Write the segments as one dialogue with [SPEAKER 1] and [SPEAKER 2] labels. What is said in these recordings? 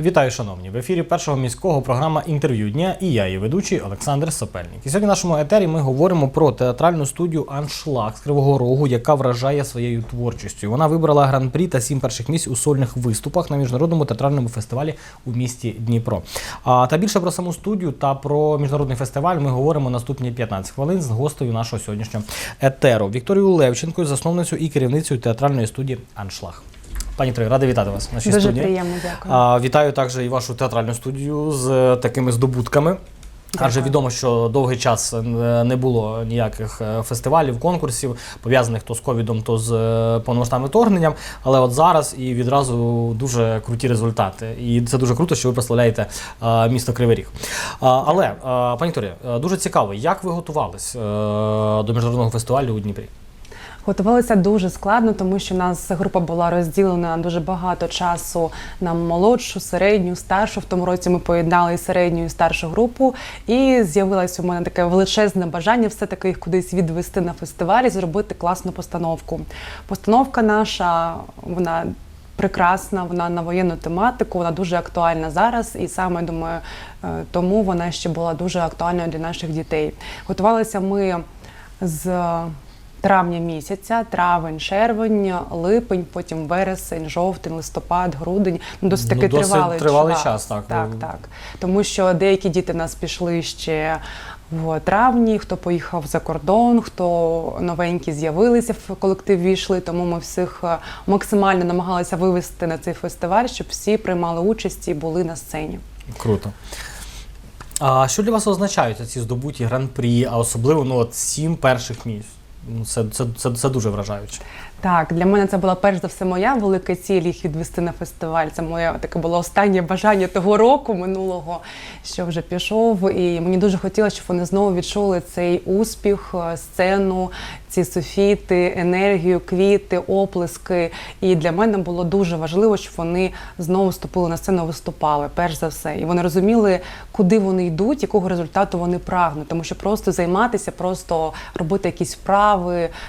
[SPEAKER 1] Вітаю, шановні! В ефірі першого міського програма інтерв'ю дня і я, її ведучий Олександр Сапельник. І сьогодні в нашому етері ми говоримо про театральну студію Аншлаг з Кривого Рогу, яка вражає своєю творчістю. Вона вибрала гран-прі та сім перших місць у сольних виступах на міжнародному театральному фестивалі у місті Дніпро. А та більше про саму студію та про міжнародний фестиваль ми говоримо наступні 15 хвилин з гостею нашого сьогоднішнього етеру Вікторією Левченкою, засновницею і керівницею театральної студії Аншлаг. Пані Трой, радий вітати вас в нашій
[SPEAKER 2] Дуже
[SPEAKER 1] студії.
[SPEAKER 2] приємно, дякую.
[SPEAKER 1] А, вітаю також і вашу театральну студію з такими здобутками. Адже відомо, що довгий час не було ніяких е, фестивалів, конкурсів, пов'язаних то з ковідом, то з е, повномасштабним вторгненням. Але от зараз і відразу дуже круті результати. І це дуже круто, що ви прославляєте е, місто Кривий Ріг. Але, пані Вікторія, е, дуже цікаво, як ви готувались до міжнародного фестивалю у Дніпрі?
[SPEAKER 2] Готувалися дуже складно, тому що у нас група була розділена дуже багато часу на молодшу, середню, старшу. В тому році ми поєднали середню і старшу групу, і з'явилось у мене таке величезне бажання все-таки їх кудись відвести на фестивалі, зробити класну постановку. Постановка наша, вона. Прекрасна, вона на воєнну тематику, вона дуже актуальна зараз, і саме думаю, е, тому вона ще була дуже актуальною для наших дітей. Готувалися ми з травня місяця, травень, червень, липень, потім вересень, жовтень, листопад, грудень. Ну, досить
[SPEAKER 1] Ну,
[SPEAKER 2] таки
[SPEAKER 1] досить
[SPEAKER 2] тривалий,
[SPEAKER 1] тривалий час, так.
[SPEAKER 2] Так,
[SPEAKER 1] Ну.
[SPEAKER 2] так. Тому що деякі діти нас пішли ще в травні, хто поїхав за кордон, хто новенькі з'явилися в колектив війшли. Тому ми всіх е, максимально намагалися вивести на цей фестиваль, щоб всі приймали участь і були на сцені.
[SPEAKER 1] Круто. А що для вас означають ці здобуті гран-прі, а особливо ну, от сім перших місць? Ну, це, це, це, це дуже вражаюче.
[SPEAKER 2] Так, для мене це була перш за все моя велика ціль їх відвести на фестиваль. Це моє таке було останнє бажання того року минулого, що вже пішов. І мені дуже хотілося, щоб вони знову відчули цей успіх, е, сцену, ці софіти, енергію, квіти, оплески. І для мене було дуже важливо, щоб вони знову вступили на сцену, виступали, перш за все. І вони розуміли, куди вони йдуть, якого результату вони прагнуть. Тому що просто займатися, просто робити якісь вправи,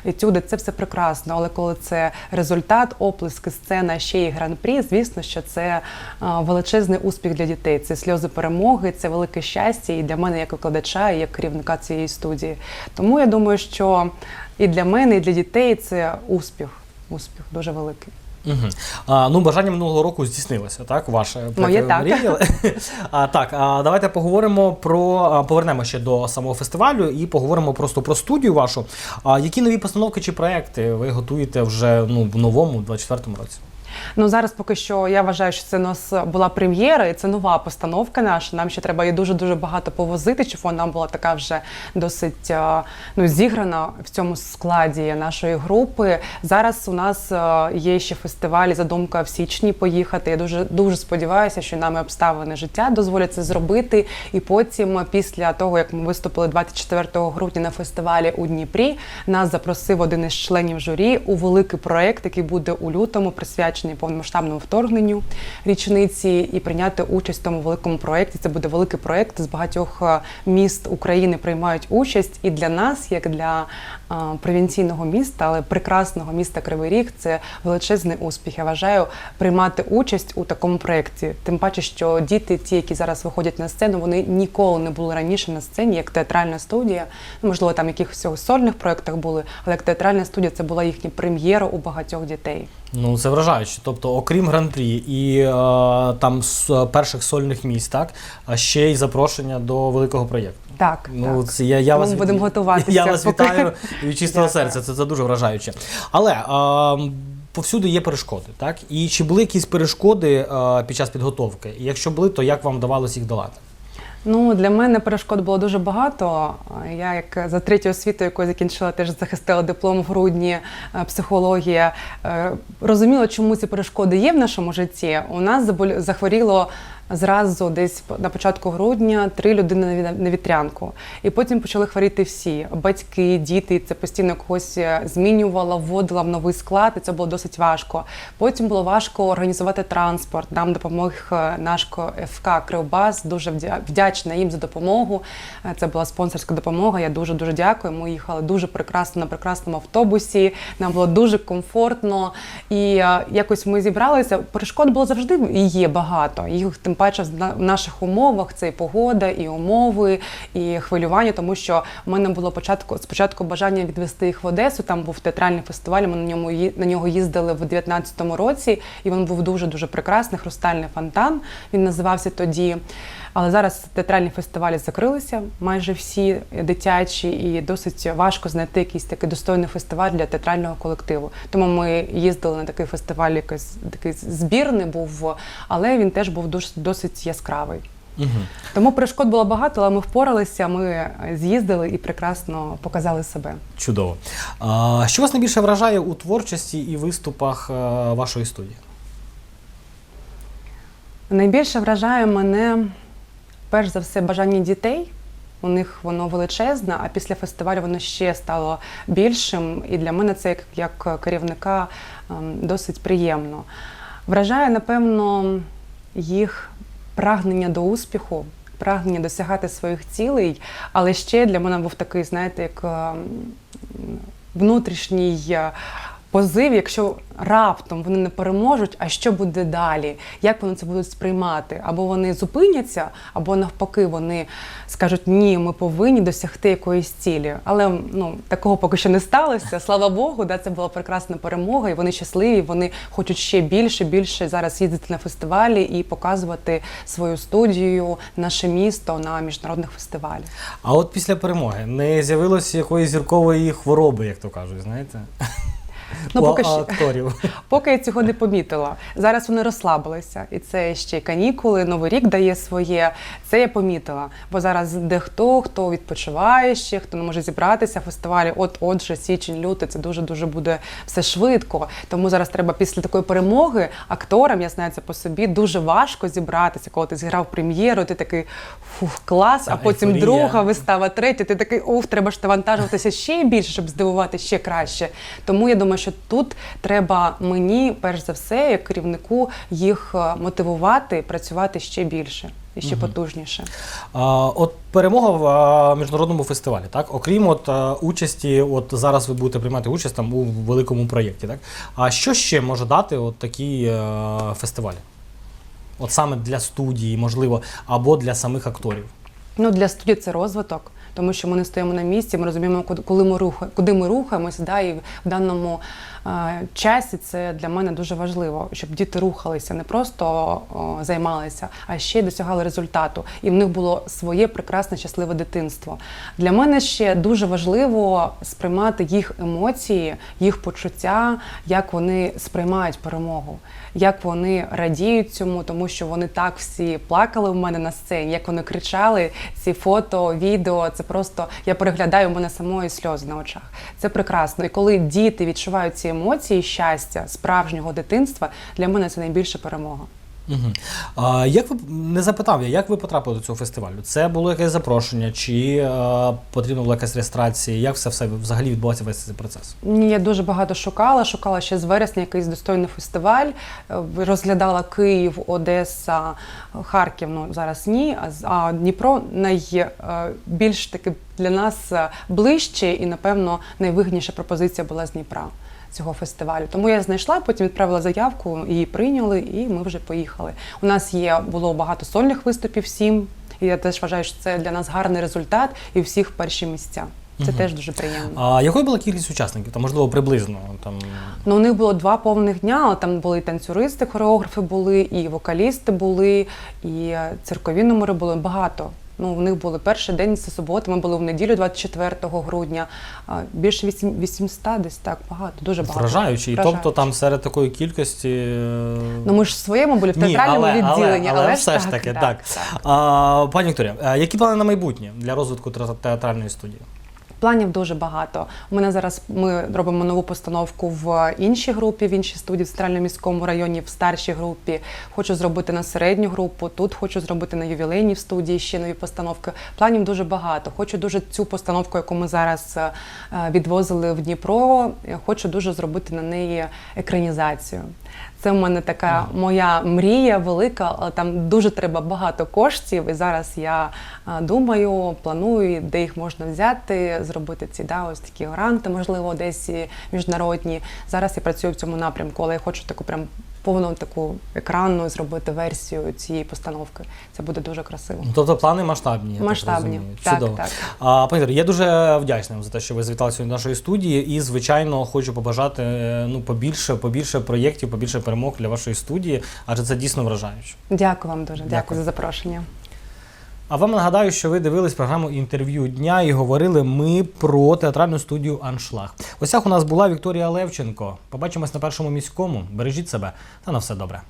[SPEAKER 2] етюди, це все прекрасно. Але коли це результат, оплески, сцена, ще й гран-прі, звісно, що це величезний успіх для дітей. Це сльози перемоги, це велике щастя і для мене як викладача, і як керівника цієї студії. Тому я думаю, що і для мене, і для дітей це успіх. Успіх дуже великий.
[SPEAKER 1] Угу. А, ну, бажання минулого року здійснилося, так? Ваше
[SPEAKER 2] Моє так.
[SPEAKER 1] а, так, а, давайте поговоримо про повернемо ще до самого фестивалю і поговоримо просто про студію вашу. А які нові постановки чи проекти ви готуєте вже ну, в новому 24-му році?
[SPEAKER 2] Ну зараз поки що я вважаю, що це у нас була прем'єра, і це нова постановка наша. Нам ще треба її дуже дуже багато повозити, щоб вона була така вже досить е, ну зіграна в цьому складі нашої групи. Зараз у нас е, є ще фестиваль задумка в січні поїхати. Я дуже дуже сподіваюся, що нами обставини життя дозволять це зробити. І потім, після того як ми виступили 24 грудня на фестивалі у Дніпрі, нас запросив один із членів журі у великий проект, який буде у лютому присвячений повномасштабному вторгненню річниці, і прийняти участь в тому великому проєкті. Це буде великий проєкт з багатьох е, міст України приймають участь. І для нас, як для е, провінційного міста, але прекрасного міста Кривий Ріг, це величезний успіх. Я вважаю приймати участь у такому проєкті. Тим паче, що діти, ті, які зараз виходять на сцену, вони ніколи не були раніше на сцені, як театральна студія. Ну, можливо, там якихось сольних проєктах були, але як театральна студія це була їхня прем'єра у багатьох дітей.
[SPEAKER 1] Ну, це вражаюче. Тобто, окрім гран-прі і е, там з перших сольних місць, так, а ще й запрошення до великого проєкту.
[SPEAKER 2] Так,
[SPEAKER 1] Ну,
[SPEAKER 2] так.
[SPEAKER 1] це я, я
[SPEAKER 2] Тому
[SPEAKER 1] вас
[SPEAKER 2] будемо готуватися,
[SPEAKER 1] Я вас
[SPEAKER 2] поки-
[SPEAKER 1] вітаю від чистого серця. Це, це дуже вражаюче. Але а, повсюди є перешкоди, так? І чи були якісь перешкоди а, під час підготовки? І якщо були, то як вам вдавалося їх долати?
[SPEAKER 2] Ну для мене перешкод було дуже багато. Я як за третю освіту, яку закінчила, теж захистила диплом в грудні е, психологія. е, Розуміла, чому ці перешкоди є в нашому житті. У нас захворіло Зразу десь на початку грудня три людини на ві- вітрянку. І потім почали хворіти всі батьки, діти. Це постійно когось е, змінювала, вводила в новий склад, і це було досить важко. Потім було важко організувати транспорт. Нам допомог е, наш ФК Кривбас. Дуже вдя- вдячна їм за допомогу. Е, Це була спонсорська допомога. Я дуже дуже дякую. Ми їхали дуже прекрасно на прекрасному автобусі. Нам було дуже комфортно. І якось ми зібралися. Перешкод було завжди і є багато. Їх тим паче в наших умовах це і погода, і умови, і хвилювання, тому що в мене було початку спочатку бажання відвести їх в Одесу. Там був театральний фестиваль. Ми на ньому на нього їздили в 19-му році, і він був дуже дуже прекрасний. Хрустальний фонтан. Він називався тоді. Але зараз театральні фестивалі закрилися, майже всі дитячі, і досить важко знайти якийсь такий достойний фестиваль для театрального колективу. Тому ми їздили на такий фестиваль, якийсь такий збірний був, але він теж був дос- досить яскравий.
[SPEAKER 1] Угу.
[SPEAKER 2] Тому перешкод було багато, але ми впоралися. Ми з'їздили і прекрасно показали себе.
[SPEAKER 1] Чудово. А, що вас найбільше вражає у творчості і виступах е, вашої студії?
[SPEAKER 2] Найбільше вражає мене перш за все бажання дітей. У них воно величезне, а після фестивалю воно ще стало більшим. І для мене це як, як керівника ем, досить приємно. Вражає, напевно, їх прагнення до успіху, прагнення досягати своїх цілей, але ще для мене був такий, знаєте, як ем, внутрішній е, позив, якщо раптом вони не переможуть, а що буде далі? Як вони це будуть сприймати? Або вони зупиняться, або навпаки, вони скажуть, ні, ми повинні досягти якоїсь цілі. Але ну такого поки що не сталося. Слава Богу, да, це була прекрасна перемога, і вони щасливі. Вони хочуть ще більше, більше зараз їздити на фестивалі і показувати свою студію, наше місто на міжнародних фестивалях.
[SPEAKER 1] А от після перемоги не з'явилося якоїсь зіркової хвороби, як то кажуть, знаєте?
[SPEAKER 2] Ну, поки що-
[SPEAKER 1] акторів.
[SPEAKER 2] Поки я цього не помітила. Зараз вони розслабилися, і це ще й канікули, новий рік дає своє. Це я помітила. Бо зараз дехто, хто відпочиває ще, хто не може зібратися, фестивалі. От, отже, січень, лютий, це дуже дуже буде все швидко. Тому зараз треба після такої перемоги акторам, я знаю це по собі, дуже важко зібратися. Коли ти зіграв прем'єру, ти такий фух, клас, а
[SPEAKER 1] Та,
[SPEAKER 2] потім
[SPEAKER 1] ейфорія.
[SPEAKER 2] друга вистава, третя. Ти такий уф, треба ж навантажуватися ще більше, щоб здивувати ще краще. Тому я думаю, що тут треба мені, перш за все, як керівнику, їх е, мотивувати, працювати ще більше і ще потужніше.
[SPEAKER 1] А, от перемога в а, міжнародному фестивалі, так? Окрім от а, участі, от зараз ви будете приймати участь там у великому проєкті, так? А що ще може дати от такі е, фестивалі? От саме для студії, можливо, або для самих акторів.
[SPEAKER 2] Ну, для студії це розвиток, тому що ми не стоїмо на місці, ми розуміємо, коли ми руха, куди ми рухаємося. Да, і в даному е, часі це для мене дуже важливо, щоб діти рухалися, не просто займалися, а ще й досягали результату. І в них було своє прекрасне, щасливе дитинство. Для мене ще дуже важливо сприймати їх емоції, їх почуття, як вони сприймають перемогу, як вони радіють цьому, тому що вони так всі плакали в мене на сцені, як вони кричали. Ці фото, відео, це просто я переглядаю мене самої сльози на очах. Це прекрасно. І коли діти відчувають ці емоції щастя, справжнього дитинства, для мене це найбільша перемога.
[SPEAKER 1] Угу. А, як ви не запитав я, як ви потрапили до цього фестивалю? Це було якесь запрошення, чи е, потрібна була якась реєстрація? Як все, все взагалі відбувався весь цей процес?
[SPEAKER 2] Ні, я дуже багато шукала. Шукала ще з вересня якийсь достойний фестиваль. Е, Розглядала Київ, Одеса, Харків. Ну зараз ні. А Дніпро найбільш таки для нас е, ближче і, напевно, найвигідніша пропозиція була з Дніпра. Цього фестивалю, тому я знайшла, потім відправила заявку, її прийняли, і ми вже поїхали. У нас є було багато сольних виступів, сім. І я теж вважаю, що це для нас гарний результат і всіх перші місця. Це
[SPEAKER 1] Мгм.
[SPEAKER 2] теж дуже приємно.
[SPEAKER 1] А якою була кількість учасників? Там, можливо, приблизно там.
[SPEAKER 2] Ну, у них було два повних дня, але там були і танцюристи, хореографи були, і вокалісти були, і е, циркові номери були багато. Ну, у них були перший день, це субота, ми були в неділю 24 грудня. Більше 8, 800 десь так, багато, дуже багато.
[SPEAKER 1] Вражаючи. І тобто там серед такої кількості. е,
[SPEAKER 2] Ну, ми ж в своєму були в театральному
[SPEAKER 1] Ні, але-
[SPEAKER 2] відділенні,
[SPEAKER 1] але
[SPEAKER 2] але,
[SPEAKER 1] все ж таки, так. А, пані Вікторія, які плани на майбутнє для розвитку театральної студії?
[SPEAKER 2] Планів дуже багато. У мене зараз ми робимо нову постановку в іншій групі, в іншій студії в центральному міському районі, в старшій групі. Хочу зробити на середню групу. Тут хочу зробити на ювілейній в студії ще нові постановки. Планів дуже багато. Хочу дуже цю постановку, яку ми зараз е, відвозили в Дніпро. Хочу дуже зробити на неї екранізацію. Це в мене така моя мрія велика, але там дуже треба багато коштів. І зараз я думаю, планую, де їх можна взяти, зробити ці да, ось такі гранти, можливо, десь міжнародні. Зараз я працюю в цьому напрямку, але я хочу таку прям повну таку екранну зробити версію цієї постановки. Це буде дуже красиво.
[SPEAKER 1] Тобто плани масштабні. я
[SPEAKER 2] Масштабні. Так,
[SPEAKER 1] Чудово.
[SPEAKER 2] так.
[SPEAKER 1] А, пані я дуже вдячний вам за те, що ви завітали сьогодні до нашої студії. І, звичайно, хочу побажати е, ну, побільше, побільше проєктів, побільше перемог для вашої студії, адже це дійсно вражаюче.
[SPEAKER 2] Дякую вам дуже. Дякую,
[SPEAKER 1] Дякую.
[SPEAKER 2] за запрошення.
[SPEAKER 1] А вам нагадаю, що ви дивились програму інтерв'ю дня і говорили ми про театральну студію Аншлаг. Осях у нас була Вікторія Левченко. Побачимось на першому міському. Бережіть себе та на все добре.